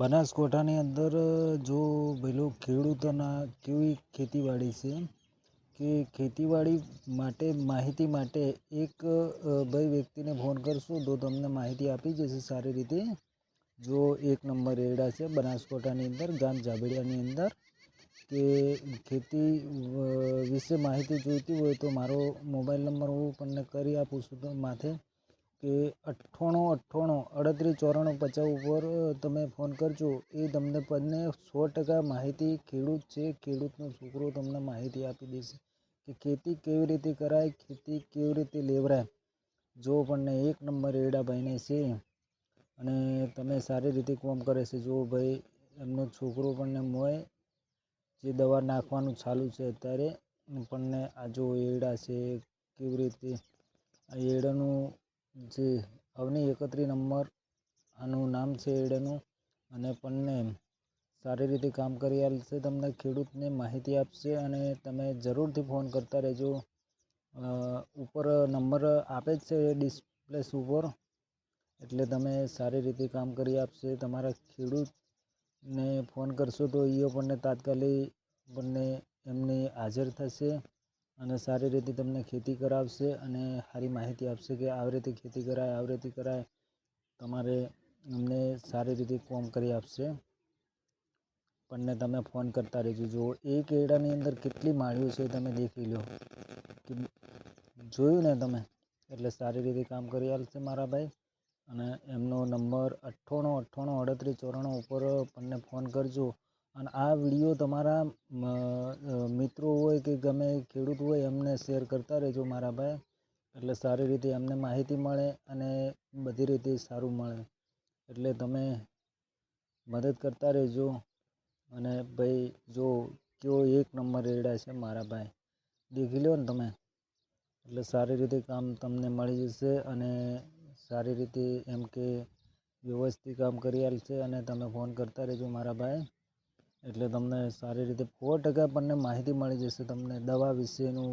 બનાસકાંઠાની અંદર, જો પેલું ખેડૂતોના કેવી ખેતીવાડી છે, કે ખેતીવાડી માટે, માહિતી માટે એક ભાઈ વ્યક્તિને ફોન કરશો તો તમને માહિતી આપી જશે સારી રીતે. જો એક નંબર એરડા છે બનાસકાંઠાની અંદર, ગામ જાબેડિયાની અંદર, કે ખેતી વિશે માહિતી જોઈતી હોય તો મારો મોબાઈલ નંબર હું તમને કરી આપું છું તો માથે. કે અઠ્ઠાણું અઠ્ઠાણું, અડત્રીસ, ચોરાણું, પચાસ ઉપર તમે ફોન કરજો. એ તમને બંને સો ટકા માહિતી ખેડૂત છે, ખેડૂતનો છોકરો તમને માહિતી આપી દેશે કે ખેતી કેવી રીતે કરાય, ખેતી કેવી રીતે લેવરાય. જો પણને એક નંબર એરડા ભાઈને છે અને તમે સારી રીતે કામ કરે છે, જો ભાઈ એમનો છોકરો પણ મોય, જે દવા નાખવાનું ચાલુ છે અત્યારે પણ આ જો એરડા છે, કેવી રીતે આ એરડાનું જે અવની એકત્રીસ નંબર આનું નામ છે એડેનું. અને પણને સારી રીતે કામ કરી આપશે તમને ખેડૂતને માહિતી આપશે અને તમે જરૂરથી ફોન કરતા રહેજો. ઉપર નંબર આપે જ છે ડિસ્પ્લેસ ઉપર. એટલે તમે સારી રીતે કામ કરી આપશે. તમારા ખેડૂતને ફોન કરશો તો એ આપણને તાત્કાલિક બંને એમને હાજર થશે. અને સારી રીતે તમને ખેતી કરાવશે અને સારી માહિતી આપશે કે આવી રીતે ખેતી કરાય, આવી રીતે કરાય. તમારે અમને સારી રીતે કોમ કરી આપશે. પણ તમે ફોન કરતા રહેજો. જો એ કેળાની અંદર કેટલી માળીઓ છે તમે દેખી લો. કે જોયું ને તમે? એટલે સારી રીતે કામ કરી આપશે મારા ભાઈ. અને એમનો નંબર અઠ્ઠાણું અઠ્ઠાણું, અડત્રીસ, ચોરાણું ઉપર મને ફોન કરજો. અને આ વીડિયો તમારા મિત્રો હોય કે ગમે ખેડૂત હોય, એમને શેર કરતા રહેજો મારા ભાઈ. એટલે સારી રીતે એમને માહિતી મળે અને બધી રીતે સારું મળે. એટલે તમે મદદ કરતા રહેજો. અને ભાઈ, જો કયો એક નંબર રેડા છે મારા ભાઈ, દેખી લો ને તમે. એટલે સારી રીતે કામ તમને મળી જશે અને સારી રીતે એમ કે વ્યવસ્થિત કામ કરી આલશે અને તમે ફોન કરતા રહેજો મારા ભાઈ. એટલે તમને સારી રીતે સો ટકા આપણને માહિતી મળી જશે તમને દવા વિશેનું